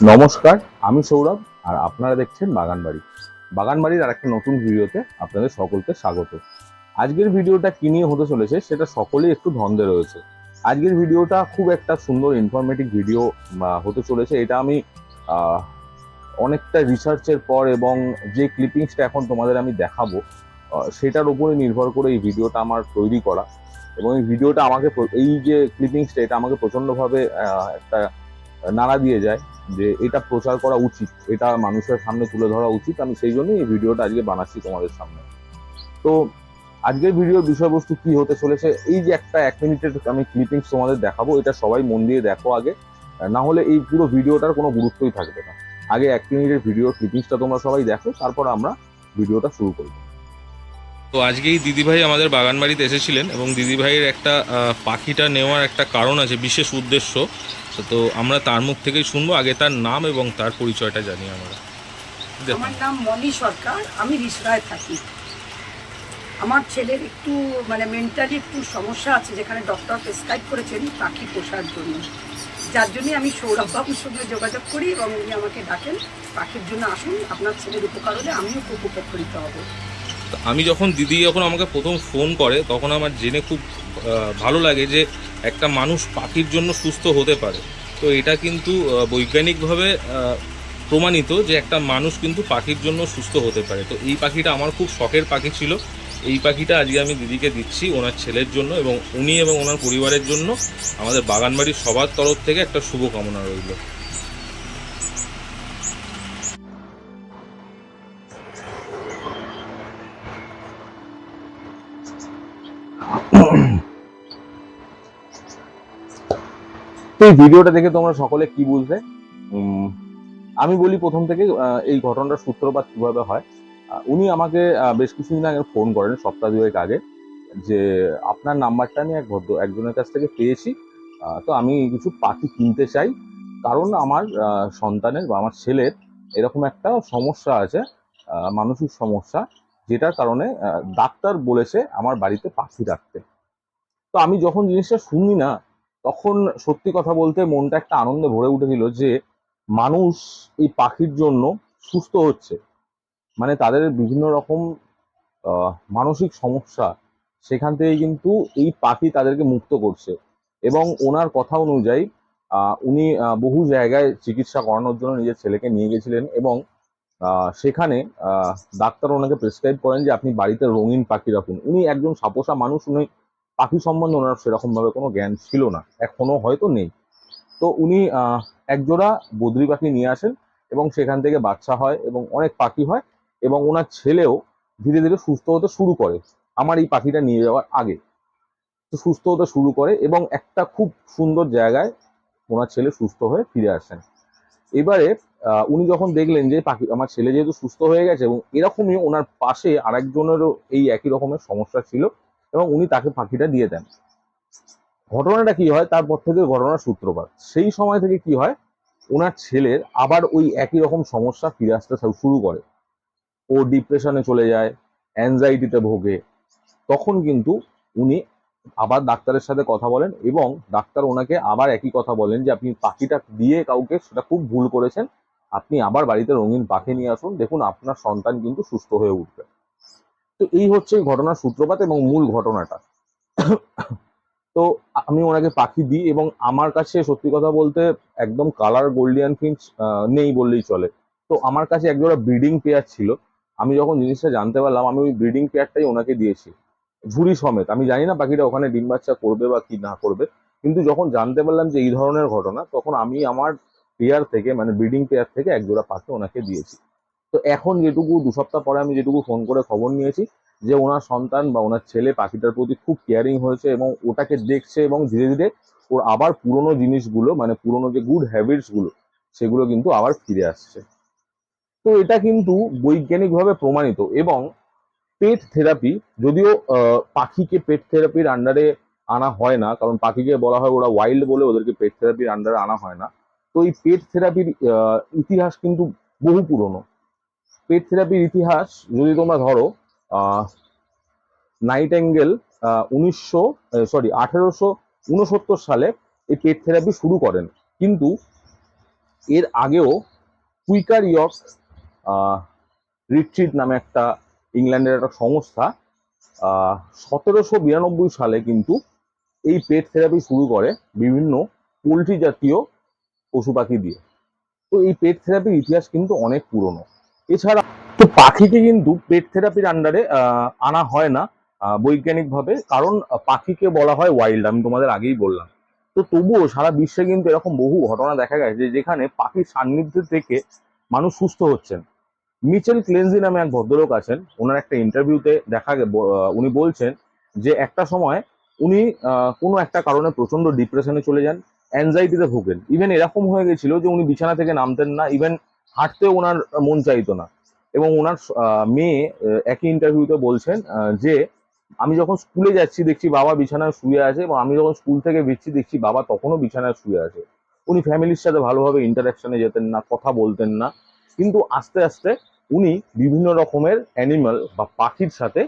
নমস্কার, আমি সৌরভ, আর আপনারা দেখছেন বাগানবাড়ি। বাগানবাড়ির আর একটা নতুন ভিডিওতে আপনাদের সকলকে স্বাগত। আজকের ভিডিওটা কি নিয়ে হতে চলেছে, সেটা সকলেই একটু ধন্দে রয়েছে। আজকের ভিডিওটা খুব একটা সুন্দর ইনফরমেটিভ ভিডিও হতে চলেছে। এটা আমি অনেকটা রিসার্চের পর এবং যে ক্লিপিংসটা এখন তোমাদের আমি দেখাবো সেটার উপরে নির্ভর করে এই ভিডিওটা আমার তৈরি করা। এবং এই ভিডিওটা আমাকে, এই যে ক্লিপিংসটা এটা আমাকে প্রচণ্ডভাবে একটা নাড়া দিয়ে যায় যে এটা প্রচার করা উচিত, এটা মানুষের সামনে তুলে ধরা উচিত, আমি সেই জন্যই এই ভিডিওটা আজকে বানাচ্ছি তোমাদের সামনে। তো আজকের ভিডিওর বিষয়বস্তু কি হতে চলেছে, এই যে একটা এক মিনিটের আমি ক্লিপিংস তোমাদের দেখাবো, এটা সবাই মন দিয়ে দেখো আগে। না হলে এই পুরো ভিডিওটার কোনো গুরুত্বই থাকবে না। আগে এক মিনিটের ভিডিও ক্লিপিংসটা তোমরা সবাই দেখো, তারপর আমরা ভিডিওটা শুরু করব। তো আজকেই দিদিভাই আমাদের বাগান বাড়িতে এসেছিলেন এবং দিদিভাইয়ের একটা পাখিটা নেওয়ার একটা কারণ আছে, বিশেষ উদ্দেশ্য। তো আমরা তার মুখ থেকেই শুনব, আগে তার নাম এবং তার পরিচয়টা জানি আমরা। আমার নাম মনি সরকার, আমি রিসরায় থাকি। আমার ছেলের একটু মানে মেন্টালি একটু সমস্যা আছে, যেখানে ডক্টর প্রেসক্রাইব করেছেন পাখি পোষার জন্য। যার জন্যই আমি সৌরভ বাবুর সঙ্গে যোগাযোগ করি এবং উনি আমাকে ডাকেন, পাখির জন্য আসুন, আপনার ছেলের উপকার হলে আমিও খুব উপকৃত হব। আমি যখন দিদি যখন আমাকে প্রথম ফোন করে, তখন আমার জেনে খুব ভালো লাগে যে একটা মানুষ পাখির জন্য সুস্থ হতে পারে। তো এটা কিন্তু বৈজ্ঞানিকভাবে প্রমাণিত যে একটা মানুষ কিন্তু পাখির জন্য সুস্থ হতে পারে। তো এই পাখিটা আমার খুব শখের পাখি ছিল। এই পাখিটা আজকে আমি দিদিকে দিচ্ছি ওনার ছেলের জন্য এবং উনি এবং ওনার পরিবারের জন্য আমাদের বাগানবাড়ির সবার তরফ থেকে একটা শুভকামনা রইল। এই ভিডিওটা দেখে তোমরা সকলে কি বুঝলে? আমি বলি প্রথম থেকে এই ঘটনাটার সূত্রপাত কীভাবে হয়। উনি আমাকে বেশ কিছুদিন আগে ফোন করেন সপ্তাহ দুয়েক আগে যে, আপনার নাম্বারটা আমি এক ভদ্র, একজনের কাছ থেকে পেয়েছি। তো আমি কিছু পাখি কিনতে চাই। কারণ আমার সন্তানের বা আমার ছেলের এরকম একটা সমস্যা আছে মানসিক সমস্যা, যেটার কারণে ডাক্তার বলেছে আমার বাড়িতে পাখি রাখতে। তো আমি যখন জিনিসটা শুনি না তখন সত্যি কথা বলতে মনটা একটা আনন্দে ভরে উঠেছিল যে মানুষ এই পাখির জন্য সুস্থ হচ্ছে। মানে তাদের বিভিন্ন রকম মানসিক সমস্যা, সেখান থেকে কিন্তু এই পাখি তাদেরকে মুক্ত করছে। এবং ওনার কথা অনুযায়ী উনি বহু জায়গায় চিকিৎসা করানোর জন্য নিজের ছেলেকে নিয়ে গেছিলেন এবং সেখানে ডাক্তার ওনাকে প্রেসক্রাইব করেন যে আপনি বাড়িতে রঙিন পাখি রাখুন। উনি একজন সাপোষা মানুষ, উনি পাখি সম্বন্ধে ওনার সেরকম ভাবে কোনো জ্ঞান ছিল না। এখনও হয়তো নেই। তো উনি একজোড়া বদ্রি পাখি নিয়ে আসেন এবং সেখান থেকে বাচ্চা হয় এবং অনেক পাখি হয় এবং ওনার ছেলেও ধীরে ধীরে সুস্থ হতে শুরু করে আমার এই পাখিটা নিয়ে যাওয়ার আগে। তো সুস্থ হতে শুরু করে এবং একটা খুব সুন্দর জায়গায় ওনার ছেলে সুস্থ হয়ে ফিরে আসেন। এবারে উনি যখন দেখলেন যে পাখি, আমার ছেলে যেহেতু সুস্থ হয়ে গেছে এবং এরকমই ওনার পাশে আরেকজনেরও এই একই রকমের সমস্যা ছিল এবং উনি তাকে পাখিটা দিয়ে দেন। ঘটনাটা কি হয়? তারপর থেকে ঘটনার সূত্রপাত। সেই সময় থেকে কি হয়? ওনার ছেলের আবার ওই একই রকম সমস্যা ফিরে আসতে শুরু করে। ও ডিপ্রেশনে চলে যায় অ্যাংজাইটিতে ভোগে। তখন কিন্তু উনি আবার ডাক্তারের সাথে কথা বলেন এবং ডাক্তার ওনাকে আবার একই কথা বলেন যে, আপনি পাখিটা দিয়ে কাউকে সেটা খুব ভুল করেছেন। আপনি আবার বাড়িতে রঙিন পাখি নিয়ে আসুন। দেখুন, আপনার সন্তান কিন্তু সুস্থ হয়ে উঠবে। তো এই হচ্ছে ঘটনার সূত্রপাত এবং মূল ঘটনাটা। তো আমি ওনাকে পাখি দিই এবং আমার কাছে সত্যি কথা বলতে একদম কালার গোল্ডিয়ান ফিঞ্চ নেই বললেই চলে। তো আমার কাছে একজোড়া ব্রিডিং পেয়ার ছিল। আমি যখন জিনিসটা জানতে পারলাম, আমি ওই ব্রিডিং পেয়ারটাই ওনাকে দিয়েছি। ঝুড়ি সমেত। আমি জানি না পাখিটা ওখানে ডিম বাচ্চা করবে বা কি না করবে। কিন্তু যখন জানতে পারলাম যে এই ধরনের ঘটনা, তখন আমি আমার পেয়ার থেকে মানে ব্রিডিং পেয়ার থেকে একজোড়া পাখি ওনাকে দিয়েছি। তো এখন যেটুকু, দু সপ্তাহ পরে আমি যেটুকু ফোন করে খবর নিয়েছি যে ওনার সন্তান বা ওনার ছেলে পাখিটার প্রতি খুব কেয়ারিং হয়েছে এবং ওটাকে দেখছে এবং ধীরে ধীরে ওর আবার পুরনো জিনিসগুলো মানে পুরনো যে গুড হ্যাবিটসগুলো, সেগুলো কিন্তু আবার ফিরে আসছে। তো এটা কিন্তু বৈজ্ঞানিকভাবে প্রমাণিত এবং পেট থেরাপি যদিও পাখিকে পেট থেরাপির আন্ডারে আনা হয় না, কারণ পাখিকে বলা হয় ওরা ওয়াইল্ড বলে, ওদেরকে পেট থেরাপির আন্ডারে আনা হয় না। তো এই পেট থেরাপির ইতিহাস কিন্তু বহু পুরনো। পেট থেরাপির ইতিহাস যদি তোমরা ধরো নাইট অ্যাঙ্গেল উনিশশো সরি আঠেরোশো উনসত্তর সালে এই পেট থেরাপি শুরু করেন। কিন্তু এর আগেও কুইকার ইয়র্ক রিট্রিট নামে একটা ইংল্যান্ডের একটা সংস্থা সতেরোশো বিরানব্বই সালে কিন্তু এই পেট থেরাপি শুরু করে বিভিন্ন পোলট্রি জাতীয় পশু পাখি দিয়ে। তো এই পেট থেরাপির ইতিহাস কিন্তু অনেক পুরনো। এছাড়া তো পাখিকে কিন্তু পেট থেরাপির আন্ডারে আনা হয় না বৈজ্ঞানিকভাবে। কারণ পাখিকে বলা হয় ওয়াইল্ড আমি তোমাদের আগেই বললাম। তো তবুও সারা বিশ্বে কিন্তু এরকম বহু ঘটনা দেখা গেছে, যেখানে পাখির সান্নিধ্যে থেকে মানুষ সুস্থ হচ্ছেন। মিচেল ক্লেনজি নামে এক ভদ্রলোক আছেন, ওনার একটা ইন্টারভিউতে দেখা উনি বলছেন যে একটা সময় উনি কোনো একটা কারণে প্রচণ্ড ডিপ্রেশনে চলে যান অ্যাংজাইটিতে ভোগেন। ইভেন এরকম হয়ে গেছিল যে উনি বিছানা থেকে নামতেন না ইভেন হাঁটতেও ওনার মন চাইতো না। এবং ওনার মেয়ে একই ইন্টারভিউতে বলছেন যে আমি যখন স্কুলে যাচ্ছি দেখছি বাবা বিছানায় শুয়ে আছে এবং আমি যখন স্কুল থেকে ফিরছি দেখছি বাবা তখনও বিছানায় শুয়ে আছে। উনি ফ্যামিলির সাথে ভালোভাবে ইন্টারাকশনে যেতেন না, কথা বলতেন না। কিন্তু আস্তে আস্তে উনি বিভিন্ন রকমের অ্যানিমাল বা পাখির সাথে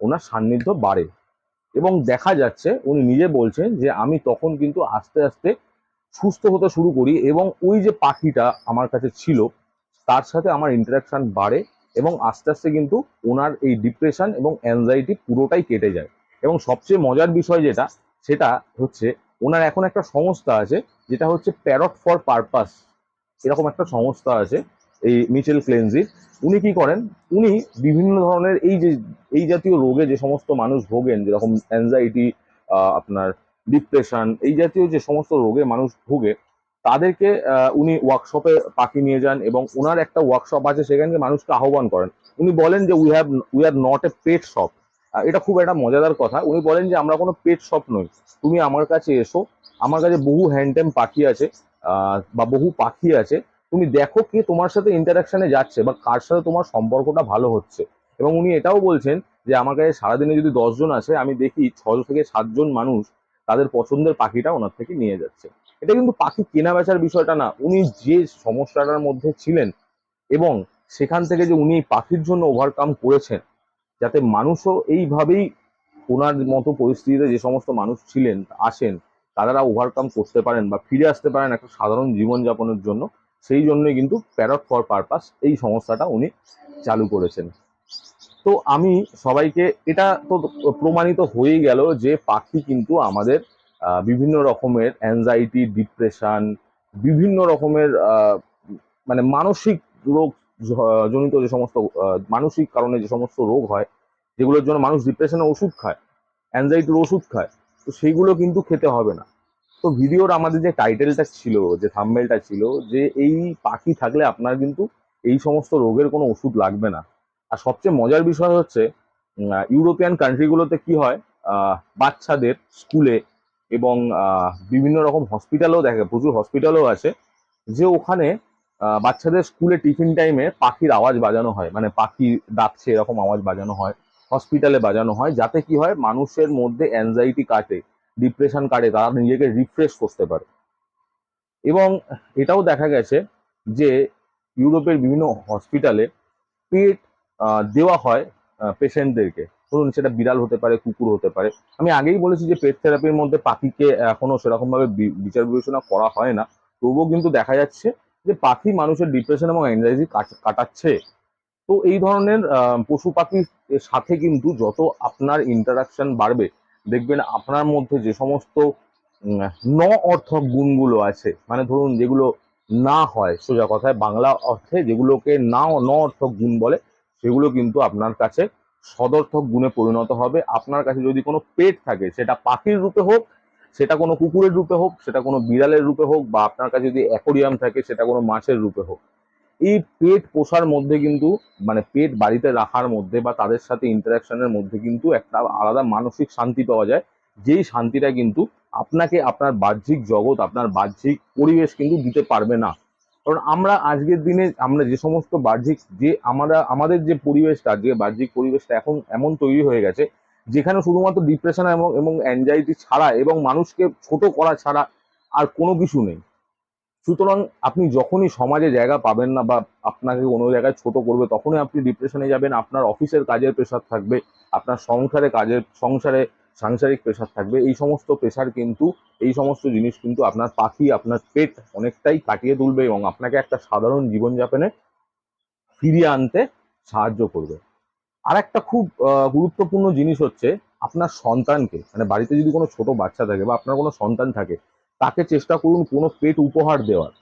ওনার সান্নিধ্য বাড়ে। এবং দেখা যাচ্ছে, উনি নিজে বলছেন যে আমি তখন কিন্তু আস্তে আস্তে সুস্থ হতে শুরু করি এবং ওই যে পাখিটা আমার কাছে ছিল, তার সাথে আমার ইন্টারাকশন বাড়ে এবং আস্তে আস্তে কিন্তু ওনার এই ডিপ্রেশন এবং অ্যাংজাইটি পুরোটাই কেটে যায়। এবং সবচেয়ে মজার বিষয় যেটা, সেটা হচ্ছে ওনার এখন একটা সংস্থা আছে, যেটা হচ্ছে প্যারট ফর পারপাস এরকম একটা সংস্থা আছে, এই মিচেল ক্লেনজির উনি কি করেন, উনি বিভিন্ন ধরনের এই যে, এই জাতীয় রোগে যে সমস্ত মানুষ ভোগেন, যেরকম অ্যাংজাইটি আপনার ডিপ্রেশন এই জাতীয় যে সমস্ত রোগে মানুষ ভোগে, তাদেরকে উনি ওয়ার্কশপে পাখি নিয়ে যান এবং ওনার একটা ওয়ার্কশপ আছে, সেখানে মানুষকে আহ্বান করেন। উনি বলেন যে we have we are not a pet shop এটা খুব একটা মজাদার কথা। উনি বলেন যে, আমরা কোনো পেট শপ নই। তুমি আমার কাছে এসো। আমার কাছে বহু হ্যান্ডটেম পাখি আছে বা বহু পাখি আছে। তুমি দেখো কে তোমার সাথে ইন্টারাকশনে যাচ্ছে বা কার সাথে তোমার সম্পর্কটা ভালো হচ্ছে। এবং উনি এটাও বলছেন যে, আমার কাছে সারাদিনে যদি দশজন আছে আমি দেখি ছশো থেকে সাতজন মানুষ তাদের পছন্দের পাখিটা ওনার থেকে নিয়ে যাচ্ছে। এটা কিন্তু পাখি কেনা বেচার বিষয়টা না, উনি যে সমস্যাটার মধ্যে ছিলেন এবং সেখান থেকে যে উনি পাখির জন্য ওভারকাম করেছেন, যাতে মানুষও এইভাবেই ওনার মতো পরিস্থিতিতে যে সমস্ত মানুষ ছিলেন, আসেন তারা ওভারকাম করতে পারেন বা ফিরে আসতে পারেন একটা সাধারণ জীবনযাপনের জন্য, সেই জন্যই কিন্তু প্যারট ফর পারপাস এই সংস্থাটা উনি চালু করেছেন। তো আমি সবাইকে, এটা তো প্রমাণিত হয়েই গেল যে পাখি কিন্তু আমাদের বিভিন্ন রকমের অ্যাংজাইটি ডিপ্রেশন বিভিন্ন রকমের মানে মানসিক রোগ জনিত যে সমস্ত মানসিক কারণে যে সমস্ত রোগ হয়, যেগুলোর জন্য মানুষ ডিপ্রেশনের ওষুধ খায় অ্যাংজাইটির ওষুধ খায়, তো সেইগুলো কিন্তু খেতে হবে না। তো ভিডিওর আমাদের যে টাইটেলটা ছিল, যে থাম্বেলটা ছিল, যে এই পাখি থাকলে আপনার কিন্তু এই সমস্ত রোগের কোনো ওষুধ লাগবে না। আর সবচেয়ে মজার বিষয় হচ্ছে ইউরোপিয়ান কান্ট্রিগুলোতে কি হয় বাচ্চাদের স্কুলে এবং বিভিন্ন রকম হসপিটালেও দেখে, প্রচুর হসপিটালও আছে, যে ওখানে বাচ্চাদের স্কুলে টিফিন টাইমে পাখির আওয়াজ বাজানো হয়। মানে পাখি ডাকছে, এরকম আওয়াজ বাজানো হয় হসপিটালে বাজানো হয়, যাতে কি হয়, মানুষের মধ্যে অ্যাংজাইটি কাটে ডিপ্রেশন কাটে, তারা নিজেকে রিফ্রেশ করতে পারে। এবং এটাও দেখা গেছে যে, ইউরোপের বিভিন্ন হসপিটালে পেট দেওয়া হয় পেশেন্টদেরকে ধরুন সেটা বিড়াল হতে পারে, কুকুর হতে পারে। আমি আগেই বলেছি যে পেট থেরাপির মধ্যে পাখিকে এখনও সেরকমভাবে বিচার বিবেচনা করা হয় না। তবুও কিন্তু দেখা যাচ্ছে যে পাখি মানুষের ডিপ্রেশন এবং অ্যাংজাইটি কাটাচ্ছে। তো এই ধরনের পশু পাখির সাথে কিন্তু যত আপনার ইন্টারাকশন বাড়বে, দেখবেন আপনার মধ্যে যে সমস্ত ন অর্থক গুণগুলো আছে মানে ধরুন যেগুলো না হয় সোজা কথায় বাংলা অর্থে যেগুলোকে না, ন অর্থক গুণ বলে সেগুলো কিন্তু আপনার কাছে সদর্থক গুণে পরিণত হবে। আপনার কাছে যদি কোনো পেট থাকে, সেটা পাখির রূপে হোক, সেটা কোনো কুকুরের রূপে হোক, সেটা কোনো বিড়ালের রূপে হোক, বা আপনার কাছে যদি অ্যাকোরিয়াম থাকে, সেটা কোনো মাছের রূপে হোক। এই পেট পোষার মধ্যে কিন্তু মানে পেট বাড়িতে রাখার মধ্যে বা তাদের সাথে ইন্টারাকশনের মধ্যে কিন্তু একটা আলাদা মানসিক শান্তি পাওয়া যায়। যেই শান্তিটা কিন্তু আপনাকে আপনার বাহ্যিক জগৎ, আপনার বাহ্যিক পরিবেশ কিন্তু দিতে পারবে না। কারণ আমরা আজকের দিনে আমরা যে সমস্ত বাহ্যিক যে আমরা, আমাদের যে পরিবেশটা, যে বাহ্যিক পরিবেশটা এখন এমন তৈরি হয়ে গেছে, যেখানে শুধুমাত্র ডিপ্রেশন এবং এবং অ্যাংজাইটি ছাড়া এবং মানুষকে ছোট করা ছাড়া আর কোনো কিছু নেই। সুতরাং আপনি যখনই সমাজে জায়গা পাবেন না বা আপনাকে কোনো জায়গায় ছোট করবে, তখনই আপনি ডিপ্রেশনে যাবেন, আপনার অফিসের কাজের প্রেশার থাকবে, আপনার সংসারে কাজের, সংসারে সাংসারিক প্রেশার থাকবে। এই সমস্ত প্রেশার কিন্তু, এই সমস্ত জিনিস কিন্তু আপনার পাখি, আপনার পেট অনেকটাই কাটিয়ে তুলবে এবং আপনাকে একটা সাধারণ জীবনযাপনে ফিরিয়ে আনতে সাহায্য করবে। আর একটা খুব গুরুত্বপূর্ণ জিনিস হচ্ছে, আপনার সন্তানকে মানে বাড়িতে যদি কোনো ছোট বাচ্চা থাকে বা আপনার কোনো সন্তান থাকে, তাকে চেষ্টা করুন কোনো পেট উপহার দেওয়ার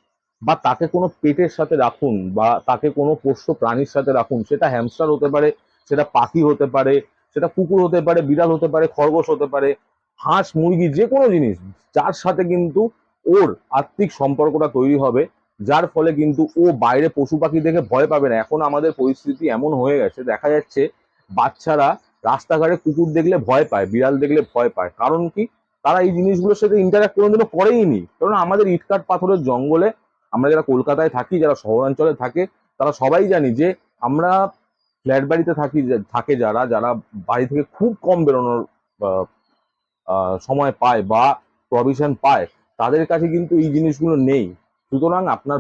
বা তাকে কোনো পেটের সাথে রাখুন বা তাকে কোনো পোষ্য প্রাণীর সাথে রাখুন। সেটা হ্যামস্টার হতে পারে, সেটা পাখি হতে পারে সেটা কুকুর হতে পারে, বিড়াল হতে পারে, খরগোশ হতে পারে, হাঁস, মুরগি, যে কোনো জিনিস, যার সাথে কিন্তু ওর আত্মিক সম্পর্কটা তৈরি হবে, যার ফলে কিন্তু ও বাইরে পশু পাখি দেখে ভয় পাবে না। এখন আমাদের পরিস্থিতি এমন হয়ে গেছে, দেখা যাচ্ছে বাচ্চারা রাস্তাঘাটে কুকুর দেখলে ভয় পায়, বিড়াল দেখলে ভয় পায়। কারণ কি? তারা এই জিনিসগুলোর সাথে ইন্টারাক্ট কোনোদিনও করেই নি। কারণ আমাদের ইটকাট পাথরের জঙ্গলে আমরা যারা কলকাতায় থাকি, যারা শহরাঞ্চলে থাকে, তারা সবাই জানি যে আমরা ফ্ল্যাট বাড়িতে থাকি থাকে যারা যারা বাড়ি থেকে খুব কম বেরোনোর সময় পায় বা প্রভিশন পায়, তাদের কাছে কিন্তু এই জিনিসগুলো নেই। সুতরাং আপনার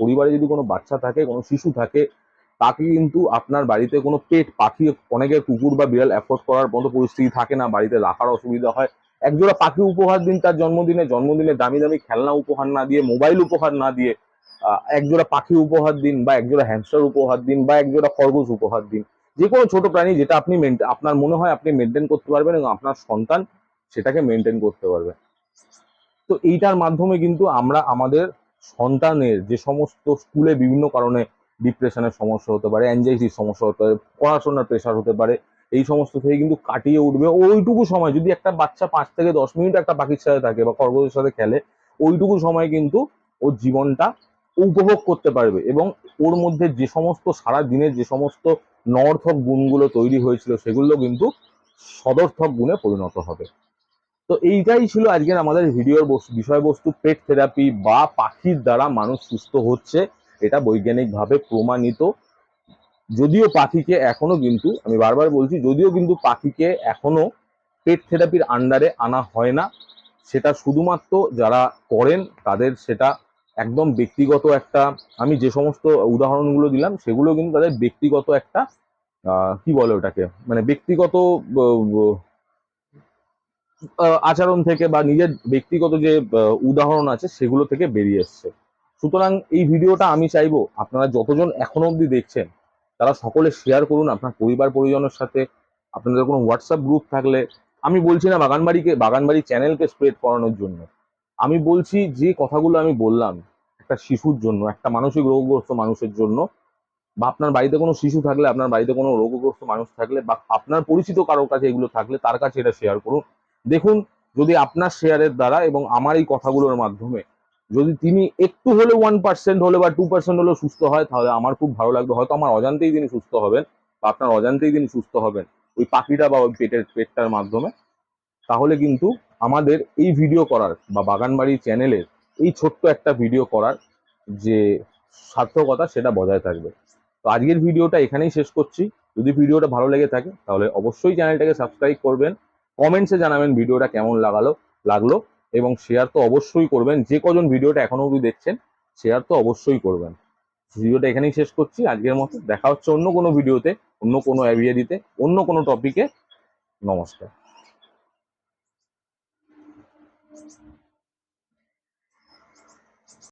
পরিবারে যদি কোনো বাচ্চা থাকে, কোনো শিশু থাকে, তাকে কিন্তু আপনার বাড়িতে কোনো পেট পাখি অনেকের কুকুর বা বিড়াল অ্যাফোর্ড করার মতো পরিস্থিতি থাকে না, বাড়িতে রাখার অসুবিধা হয়। একজোড়া পাখি উপহার দিন, তার জন্মদিনে জন্মদিনে দামি দামি খেলনা উপহার না দিয়ে, মোবাইল উপহার না দিয়ে একজোড়া পাখি উপহার দিন বা একজোড়া হ্যামস্টার উপহার দিন বা একজোড়া খরগোশ উপহার দিন যে কোনো ছোট প্রাণী যেটা আপনি আপনার মনে হয় আপনি মেনটেন করতে পারবেন এবং আপনার সন্তান সেটাকে মেনটেন করতে পারবে। তো এইটার মাধ্যমে কিন্তু আমরা আমাদের সন্তানের যে সমস্ত স্কুলে বিভিন্ন কারণে ডিপ্রেশনের সমস্যা হতে পারে অ্যাংজাইটির সমস্যা হতে পারে, পড়াশোনার প্রেশার হতে পারে, এই সমস্ত থেকে কিন্তু কাটিয়ে উঠবে। ওইটুকু সময় যদি একটা বাচ্চা পাঁচ থেকে দশ মিনিট একটা পাখির সাথে থাকে বা খরগোশের সাথে খেলে, ওইটুকু সময় কিন্তু ওর জীবনটা উপভোগ করতে পারবে এবং ওর মধ্যে যে সমস্ত সারা দিনের যে সমস্ত নর্থক গুণগুলো তৈরি হয়েছিল সেগুলো কিন্তু সদর্থক গুণে পরিণত হবে। তো এইটাই ছিল আজকের আমাদের ভিডিওর বস্তু বিষয়বস্তু। পেট থেরাপি বা পাখির দ্বারা মানুষ সুস্থ হচ্ছে, এটা বৈজ্ঞানিকভাবে প্রমাণিত। যদিও পাখিকে এখনও কিন্তু, আমি বারবার বলছি, যদিও কিন্তু পাখিকে এখনও পেট থেরাপির আন্ডারে আনা হয় না। সেটা শুধুমাত্র যারা করেন, তাদের সেটা একদম ব্যক্তিগত একটা, আমি যে সমস্ত উদাহরণগুলো দিলাম, সেগুলো কিন্তু তাদের ব্যক্তিগত একটা কি বলে ওটাকে? মানে ব্যক্তিগত আচরণ থেকে বা নিজের ব্যক্তিগত যে উদাহরণ আছে, সেগুলো থেকে বেরিয়ে এসছে। সুতরাং এই ভিডিওটা আমি চাইব, আপনারা যতজন এখনও অবধি দেখছেন, তারা সকলে শেয়ার করুন আপনার পরিবার পরিজনের সাথে, আপনাদের কোনো হোয়াটসঅ্যাপ গ্রুপ থাকলে। আমি বলছি না বাগানবাড়িকে, বাগানবাড়ি চ্যানেলকে স্প্রেড করানোর জন্য। আমি বলছি যে কথাগুলো আমি বললাম, একটা শিশুর জন্য, একটা মানসিক রোগগ্রস্ত মানুষের জন্য, বা আপনার বাড়িতে কোনো শিশু থাকলে, আপনার বাড়িতে কোনো রোগগ্রস্ত মানুষ থাকলে, বা আপনার পরিচিত কারোর কাছে এগুলো থাকলে, তার কাছে এটা শেয়ার করুন। দেখুন, যদি আপনার শেয়ারের দ্বারা এবং আমার এই কথাগুলোর মাধ্যমে, যদি তিনি একটু হলে ওয়ান পার্সেন্ট হলে বা টু পার্সেন্ট হলেও সুস্থ হয়, তাহলে আমার খুব ভালো লাগবে। হয়তো আমার অজান্তেই তিনি সুস্থ হবেন, বা আপনার অজান্তেই তিনি সুস্থ হবেন, ওই পাখিটা বা ওই পেটের, পেটটার মাধ্যমে। তাহলে কিন্তু আমাদের এই ভিডিও করার বা বাগানবাড়ি চ্যানেলের এই ছোট্ট একটা ভিডিও করার যে সার্থকতা সেটা বজায় থাকবে। তো আজকের ভিডিওটা এখানেই শেষ করছি। যদি ভিডিওটা ভালো লেগে থাকে, তাহলে অবশ্যই চ্যানেলটাকে সাবস্ক্রাইব করবেন কমেন্টসে জানাবেন ভিডিওটা কেমন লাগালো, লাগল, এবং শেয়ার তো অবশ্যই করবেন। যে কজন ভিডিওটা এখনও অবধি দেখছেন শেয়ার তো অবশ্যই করবেন। ভিডিওটা এখানেই শেষ করছি। আজকের মতো দেখা হচ্ছে অন্য কোনো ভিডিওতে অন্য কোনো অ্যাভিয়ারিতে অন্য কোনো টপিকে নমস্কার।